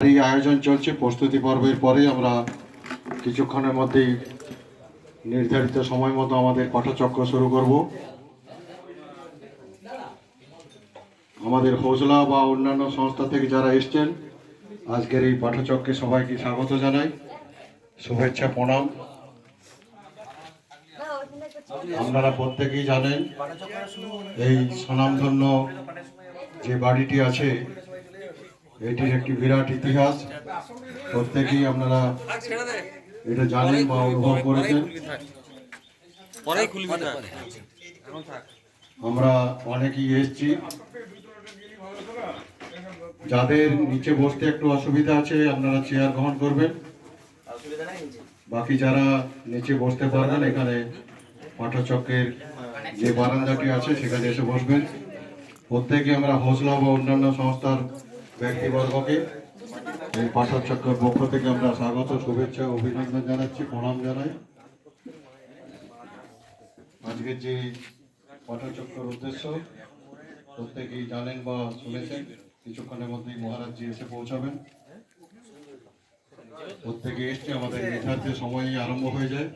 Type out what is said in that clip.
এই আয়োজন চলছে। প্রস্তুতি পর্বের পরে আমরা কিছুক্ষণের মধ্যেই নির্ধারিত সময় মতো আমাদের পাঠচক্র শুরু করব। আমাদের হৌজলা বা অন্যান্য সংস্থা থেকে যারা এসছেন, আজকের এই পাঠচক্রে সবাইকে স্বাগত জানাই। শুভেচ্ছা, প্রণাম। আপনারা প্রত্যেকেই জানেন, এই স্বনামধন্য যে বাড়িটি আছে এটির একটি বিরাট ইতিহাস। প্রত্যেকেই আপনারা এটা জানেন বা অনুভব করেছেন। আমরা অনেকেই এসছি। যাদের নিচে বসতে একটু অসুবিধা আছে আপনারা চেয়ার গ্রহণ করবেন। বাকি যারা নিচে বসতে পারবেন এখানে পাঠচক্রের যে বারান্দাটি আছে সেখানে এসে বসবেন। প্রত্যেকে আমরা হোসলা বা অন্যান্য সংস্থার ব্যক্তিবর্গকে এই পাঠক চক্রের পক্ষ থেকে আমরা স্বাগত, শুভেচ্ছা, অভিনন্দন জানাচ্ছি, প্রণাম জানাই। আজকের যে পাঠচক্রের উদ্দেশ্য, প্রত্যেকেই জানেন বা শুনেছেন, কিছুক্ষণের মধ্যেই মহারাজজি এসে পৌঁছাবেন। প্রত্যেকে এসছে আমাদের নির্ধারিত সময়ে আরম্ভ হয়ে যায়।